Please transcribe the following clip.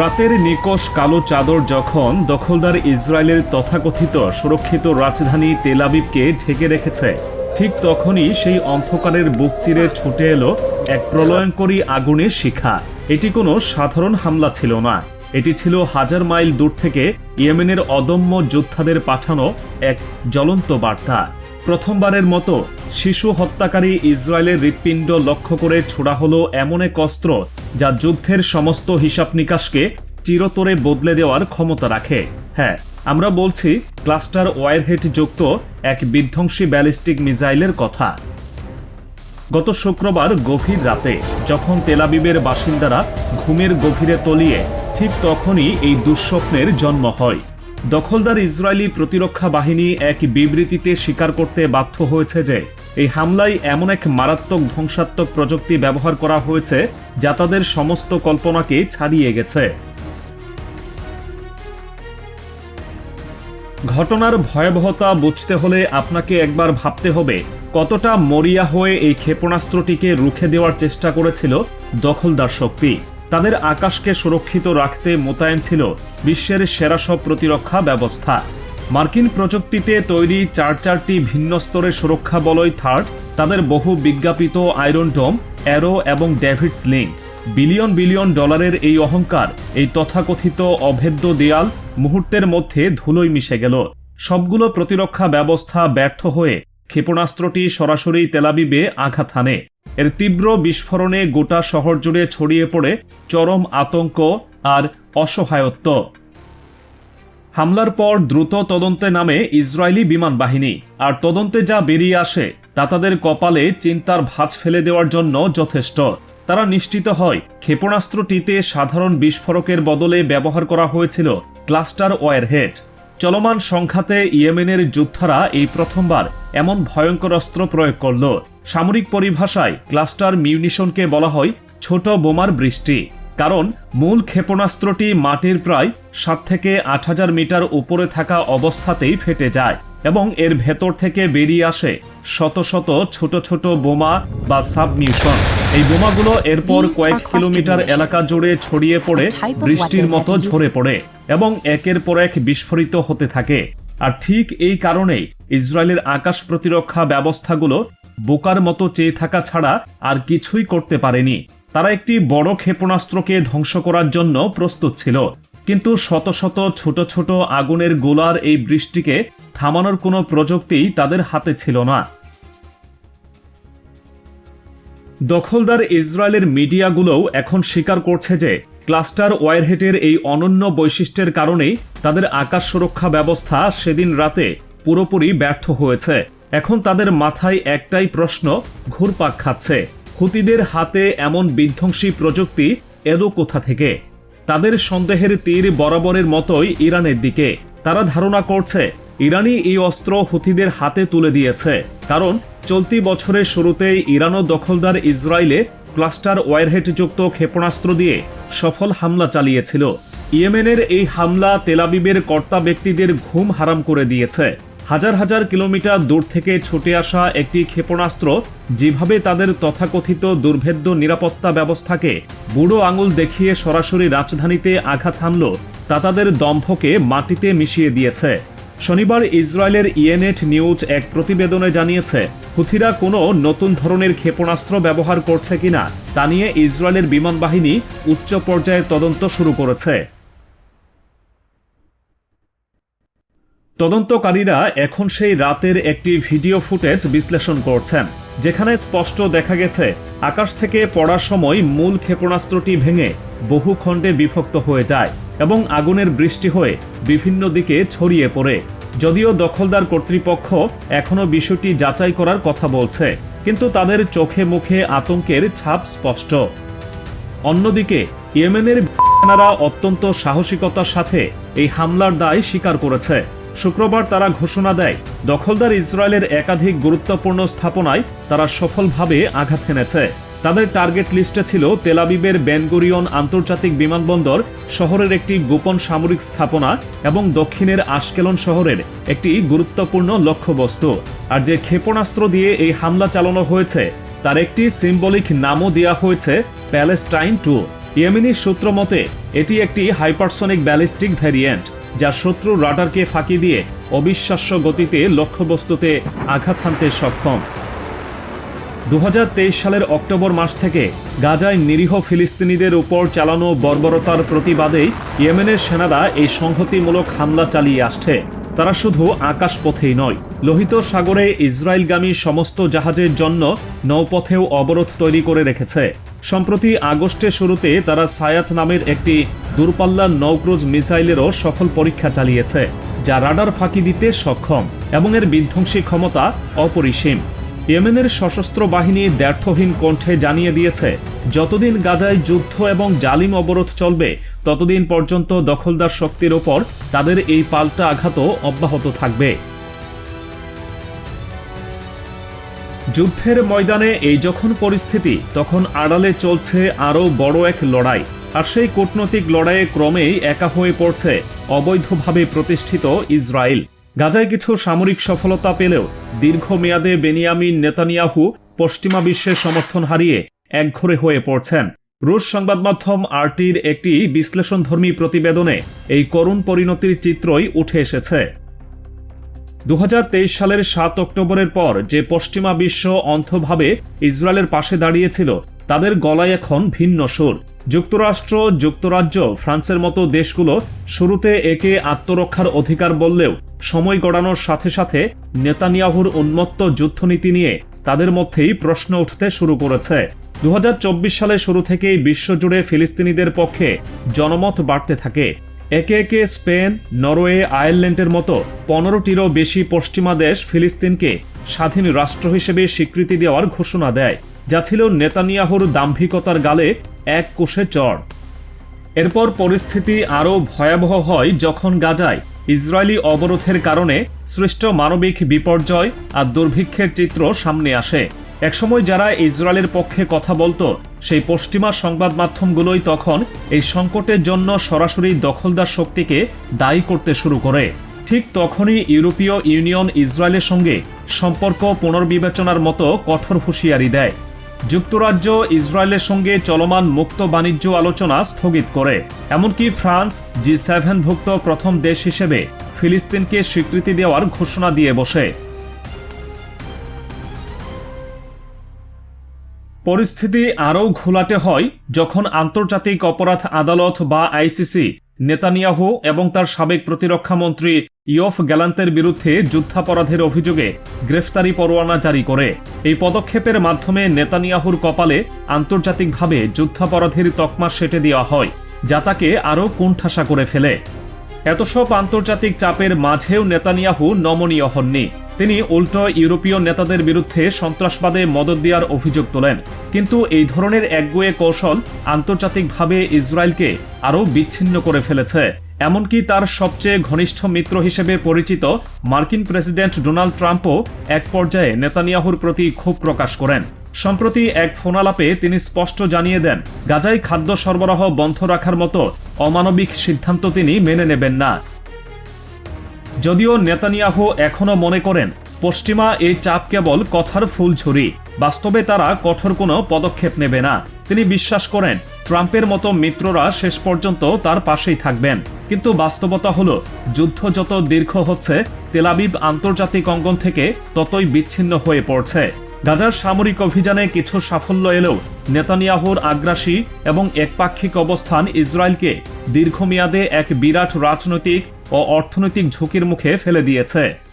রাতের নিকশ কালো চাদর যখন দখলদার ইসরায়েলের তথাকথিত সুরক্ষিত রাজধানী তেলাবিবকে ঢেকে রেখেছে, ঠিক তখনই সেই অন্ধকারের বুক চিরে ছুটে এলো এক প্রলয়ঙ্করী আগুনের শিখা। এটি কোনো সাধারণ হামলা ছিল না। এটি ছিল হাজার মাইল দূর থেকে ইয়েমেনের অদম্য যোদ্ধাদের পাঠানো এক জ্বলন্ত বার্তা। প্রথমবারের মতো শিশু হত্যাকারী ইসরায়েলের হৃৎপিণ্ড লক্ষ্য করে ছোড়া হলো এমন এক অস্ত্র যা যুদ্ধের সমস্ত হিসাব নিকাশকে চিরতরে বদলে দেওয়ার ক্ষমতা রাখে। হ্যাঁ আমরা বলছি ক্লাস্টার ওয়ারহেড যুক্ত এক বিধ্বংসী ব্যালিস্টিক মিসাইলের কথা। গত শুক্রবার গভীর রাতে যখন তেলাবিবের বাসিন্দারা ঘুমের গভীরে তলিয়ে ঠিক তখনই এই দুঃস্বপ্নের জন্ম হয়। দখলদার ইসরায়েলি প্রতিরক্ষা বাহিনী এক বিবৃতিতে স্বীকার করতে বাধ্য হয়েছে যে, এই হামলায় এমন এক মারাত্মক ধ্বংসাত্মক প্রযুক্তি ব্যবহার করা হয়েছে যা তাদের সমস্ত কল্পনাকে ছাড়িয়ে গেছে। ঘটনার ভয়াবহতা বুঝতে হলে আপনাকে একবার ভাবতে হবে, কতটা মরিয়া হয়ে এই ক্ষেপণাস্ত্রটিকে রুখে দেওয়ার চেষ্টা করেছিল দখলদার শক্তি। তাদের আকাশকে সুরক্ষিত রাখতে মোতায়েন ছিল বিশ্বের সেরা সব প্রতিরক্ষা ব্যবস্থা। মার্কিন প্রযুক্তিতে তৈরি চার চারটি ভিন্ন স্তরের সুরক্ষা বলয় থার্ড, তাদের বহু বিজ্ঞাপিত আয়রন ডোম, অ্যারো এবং ডেভিডস লিঙ্ক। বিলিয়ন বিলিয়ন ডলারের এই অহংকার, এই তথাকথিত অভেদ্য দেয়াল মুহূর্তের মধ্যে ধুলোয় মিশে গেল। সবগুলো প্রতিরক্ষা ব্যবস্থা ব্যর্থ হয়ে ক্ষেপণাস্ত্রটি সরাসরি তেলাবিবে আঘাত হানে। এর তীব্র বিস্ফোরণে গোটা শহর জুড়ে ছড়িয়ে পড়ে চরম আতঙ্ক আর অসহায়ত্ব। হামলার পর দ্রুত তদন্তে নামে ইসরায়েলি বিমান বাহিনী। আর তদন্তে যা বেরিয়ে আসে, তা তাদের কপালে চিন্তার ভাঁজ ফেলে দেওয়ার জন্য যথেষ্ট। তারা নিশ্চিত হয়, ক্ষেপণাস্ত্রটিতে সাধারণ বিস্ফোরকের বদলে ব্যবহার করা হয়েছিল ক্লাস্টার ওয়ারহেড। চলমান সংখ্যাতে ইয়েমেনের যোদ্ধারা এই প্রথমবার এমন ভয়ঙ্কর অস্ত্র প্রয়োগ করল। সামরিক পরিভাষায় ক্লাস্টার মিউনিশনকে বলা হয় ছোট বোমার বৃষ্টি। কারণ মূল ক্ষেপণাস্ত্রটি মাটির প্রায় সাত থেকে আট হাজার মিটার উপরে থাকা অবস্থাতেই ফেটে যায় এবং এর ভেতর থেকে বেরিয়ে আসে শত শত ছোট ছোট বোমা বা সাবমিউশন। এই বোমাগুলো এরপর কয়েক কিলোমিটার এলাকা জুড়ে ছড়িয়ে পড়ে বৃষ্টির মতো ঝরে পড়ে এবং একের পর এক বিস্ফোরিত হতে থাকে। আর ঠিক এই কারণেই ইসরায়েলের আকাশ প্রতিরক্ষা ব্যবস্থাগুলো বোকার মতো চেয়ে থাকা ছাড়া আর কিছুই করতে পারেনি। তারা একটি বড় ক্ষেপণাস্ত্রকে ধ্বংস করার জন্য প্রস্তুত ছিল। কিন্তু শত শত ছোট ছোট আগুনের গোলার এই বৃষ্টিকে থামানোর কোনো প্রযুক্তি তাদের হাতে ছিল না। দখলদার ইসরায়েলের মিডিয়াগুলোও এখন স্বীকার করছে যে ক্লাস্টার ওয়ারহেটের এই অনন্য বৈশিষ্ট্যের কারণেই তাদের আকাশ সুরক্ষা ব্যবস্থা সেদিন রাতে পুরোপুরি ব্যর্থ হয়েছে। এখন তাদের মাথায় একটাই প্রশ্ন, ঘুরপাক খাচ্ছে। হুতিদের হাতে এমন বিধ্বংসী প্রযুক্তি এলো কোথা থেকে? তাদের সন্দেহের তীর বরাবরের মতোই ইরানের দিকে। তারা ধারণা করছে ইরানি এই অস্ত্র হুতিদের হাতে তুলে দিয়েছে। কারণ, চলতি বছরের শুরুতেই ইরানও দখলদার ইসরায়েলে ক্লাস্টার ওয়ারহেডযুক্ত ক্ষেপণাস্ত্র দিয়ে সফল হামলা চালিয়েছিল। ইয়েমেনের এই হামলা তেলাবিবের কর্তা ব্যক্তিদের ঘুম হারাম করে দিয়েছে। হাজার হাজার কিলোমিটার দূর থেকে ছুটে আসা একটি ক্ষেপণাস্ত্র যেভাবে তাদের তথাকথিত দুর্ভেদ্য নিরাপত্তা ব্যবস্থাকে বুড়ো আঙুল দেখিয়ে সরাসরি রাজধানীতে আঘাত হানল, তা তাদের দম্ভকে মাটিতে মিশিয়ে দিয়েছে। শনিবার ইসরায়েলের ইয়েনেট নিউজ এক প্রতিবেদনে জানিয়েছে, হুথিরা কোনো নতুন ধরনের ক্ষেপণাস্ত্র ব্যবহার করছে কিনা তা নিয়ে ইসরায়েলের বিমান বাহিনী উচ্চ পর্যায়ের তদন্ত শুরু করেছে। তদন্তকারীরা এখন সেই রাতের একটি ভিডিও ফুটেজ বিশ্লেষণ করছেন, যেখানে স্পষ্ট দেখা গেছে, আকাশ থেকে পড়ার সময় মূল ক্ষেপণাস্ত্রটি ভেঙে বহু খণ্ডে বিভক্ত হয়ে যায় এবং আগুনের বৃষ্টি হয়ে বিভিন্ন দিকে ছড়িয়ে পড়ে। যদিও দখলদার কর্তৃপক্ষ এখনও বিষয়টি যাচাই করার কথা বলছে, কিন্তু তাদের চোখে মুখে আতঙ্কের ছাপ স্পষ্ট। অন্যদিকে, ইয়েমেনের অত্যন্ত সাহসিকতার সাথে এই হামলার দায় স্বীকার করেছে। শুক্রবার তারা ঘোষণা দেয়, দখলদার ইসরায়েলের একাধিক গুরুত্বপূর্ণ স্থাপনায় তারা সফলভাবে আঘাত হেনেছে। তাদের টার্গেট লিস্টে ছিল তেলাবিবের বেনগুরিয়ন আন্তর্জাতিক বিমানবন্দর শহরের একটি গোপন সামরিক স্থাপনা এবং দক্ষিণের আশকেলন শহরের একটি গুরুত্বপূর্ণ লক্ষ্যবস্তু। আর যে ক্ষেপণাস্ত্র দিয়ে এই হামলা চালানো হয়েছে, তার একটি সিম্বলিক নামও দেওয়া হয়েছে, প্যালেস্টাইন টু। ইয়েমেনি সূত্র মতে, এটি একটি হাইপারসনিক ব্যালিস্টিক ভ্যারিয়েন্ট। যা শত্রু রাডারকে ফাঁকি দিয়ে অবিশ্বাস্য গতিতে লক্ষ্যবস্তুতে আঘাত হানতে সক্ষম। দু হাজার তেইশ সালের অক্টোবর মাস থেকে গাজায় নিরীহ ফিলিস্তিনিদের উপর চালানো বর্বরতার প্রতিবাদেই ইয়েমেনের সেনারা এই সংহতিমূলক হামলা চালিয়ে আসছে। তারা শুধু আকাশপথেই নয়, লোহিত সাগরে ইসরায়েলগামী সমস্ত জাহাজের জন্য নৌপথেও অবরোধ তৈরি করে রেখেছে। সম্প্রতি আগস্টের শুরুতে তারা সায়াত নামের একটি দূরপাল্লার নৌক্রুজ মিসাইলেরও সফল পরীক্ষা চালিয়েছে, যা রাডার ফাঁকি দিতে সক্ষম এবং এর বিধ্বংসী ক্ষমতা অপরিসীম। ইয়েমেনের সশস্ত্র বাহিনী ব্যর্থহীন কণ্ঠে জানিয়ে দিয়েছে, যতদিন গাজায় যুদ্ধ এবং জালিম অবরোধ চলবে, ততদিন পর্যন্ত দখলদার শক্তির ওপর তাদের এই পাল্টা আঘাতও অব্যাহত থাকবে। যুদ্ধের ময়দানে এই যখন পরিস্থিতি, তখন আড়ালে চলছে আরও বড় এক লড়াই। আর সেই কূটনৈতিক লড়াইয়ে ক্রমেই একা হয়ে পড়ছে অবৈধভাবে প্রতিষ্ঠিত ইসরায়েল। গাজায় কিছু সামরিক সফলতা পেলেও দীর্ঘমেয়াদে বেনিয়ামিন নেতানিয়াহু পশ্চিমা বিশ্বের সমর্থন হারিয়ে একঘরে হয়ে পড়ছেন। রুশ সংবাদ মাধ্যম আরটির একটি বিশ্লেষণধর্মী প্রতিবেদনে এই করুণ পরিণতির চিত্রই উঠে এসেছে। দু হাজার তেইশ সালের সাত অক্টোবরের পর যে পশ্চিমা বিশ্ব অন্ধভাবে ইসরায়েলের পাশে দাঁড়িয়েছিল, তাদের গলায় এখন ভিন্ন সুর। যুক্তরাষ্ট্র, যুক্তরাজ্য, ফ্রান্সের মতো দেশগুলো শুরুতে একে আত্মরক্ষার অধিকার বললেও সময় গড়ানোর সাথে সাথে নেতানিয়াহুর উন্মত্ত যুদ্ধনীতি নিয়ে তাদের মধ্যেই প্রশ্ন উঠতে শুরু করেছে। দু সালের শুরু থেকেই বিশ্বজুড়ে ফিলিস্তিনিদের পক্ষে জনমত বাড়তে থাকে। একে একে স্পেন, নরওয়ে, আয়ারল্যান্ডের মতো পনেরোটিরও বেশি পশ্চিমা দেশ ফিলিস্তিনকে স্বাধীন রাষ্ট্র হিসেবে স্বীকৃতি দেওয়ার ঘোষণা দেয়, যা ছিল নেতানিয়াহুর দাম্ভিকতার গালে এক কোষে চড়। এরপর পরিস্থিতি আরও ভয়াবহ হয় যখন গাজায় ইসরায়েলি অবরোধের কারণে সৃষ্ট মানবিক বিপর্যয় আর দুর্ভিক্ষের চিত্র সামনে আসে। একসময় যারা ইসরায়েলের পক্ষে কথা বলতো, সেই পশ্চিমা সংবাদ মাধ্যমগুলোই তখন এই সংকটের জন্য সরাসরি দখলদার শক্তিকে দায়ী করতে শুরু করে। ঠিক তখনই ইউরোপীয় ইউনিয়ন ইসরায়েলের সঙ্গে সম্পর্ক পুনর্বিবেচনার মতো কঠোর হুঁশিয়ারি দেয়। যুক্তরাজ্য ইসরায়েলের সঙ্গে চলমান মুক্ত বাণিজ্য আলোচনা স্থগিত করে। এমনকি ফ্রান্স জি সেভেনভুক্ত প্রথম দেশ হিসেবে ফিলিস্তিনকে স্বীকৃতি দেওয়ার ঘোষণা দিয়ে বসে। পরিস্থিতি আরও ঘোলাটে হয় যখন আন্তর্জাতিক অপরাধ আদালত বা আইসিসি, নেতানিয়াহু এবং তার সাবেক প্রতিরক্ষা মন্ত্রী ইয়ফ গ্যালান্তের বিরুদ্ধে যুদ্ধাপরাধের অভিযোগে গ্রেফতারি পরোয়ানা জারি করে। এই পদক্ষেপের মাধ্যমে নেতানিয়াহুর কপালে আন্তর্জাতিকভাবে যুদ্ধাপরাধের তকমা সেটে দেওয়া হয়, যা তাকে আরও কুণ্ঠাসা করে ফেলে। এত সব আন্তর্জাতিক চাপের মাঝেও নেতানিয়াহু নমনীয় হননি। তিনি উল্টো ইউরোপীয় নেতাদের বিরুদ্ধে সন্ত্রাসবাদে মদত দেওয়ার অভিযোগ তোলেন। কিন্তু এই ধরনের একগুয়ে কৌশল আন্তর্জাতিকভাবে ইসরায়েলকে আরও বিচ্ছিন্ন করে ফেলেছে। এমনকি তার সবচেয়ে ঘনিষ্ঠ মিত্র হিসেবে পরিচিত মার্কিন প্রেসিডেন্ট ডোনাল্ড ট্রাম্পও এক পর্যায়ে নেতানিয়াহুর প্রতি ক্ষোভ প্রকাশ করেন। সম্প্রতি এক ফোনালাপে তিনি স্পষ্ট জানিয়ে দেন, গাজায় খাদ্য সরবরাহ বন্ধ রাখার মতো অমানবিক সিদ্ধান্ত তিনি মেনে নেবেন না। যদিও নেতানিয়াহু এখনও মনে করেন, পশ্চিমা এই চাপ কেবল কথার ফুলঝুরি। বাস্তবে তারা কঠোর কোনো পদক্ষেপ নেবে না। তিনি বিশ্বাস করেন, ট্রাম্পের মতো মিত্ররা শেষ পর্যন্ত তার পাশেই থাকবেন। কিন্তু বাস্তবতা হল, যুদ্ধ যত দীর্ঘ হচ্ছে তেলাবিব আন্তর্জাতিক অঙ্গন থেকে ততই বিচ্ছিন্ন হয়ে পড়ছে। গাজার সামরিক অভিযানে কিছু সাফল্য এলেও নেতানিয়াহুর আগ্রাসী এবং একপাক্ষিক অবস্থান ইসরায়েলকে দীর্ঘমেয়াদে এক বিরাট রাজনৈতিক ও অর্থনৈতিক ঝুঁকির মুখে ফেলে দিয়েছে।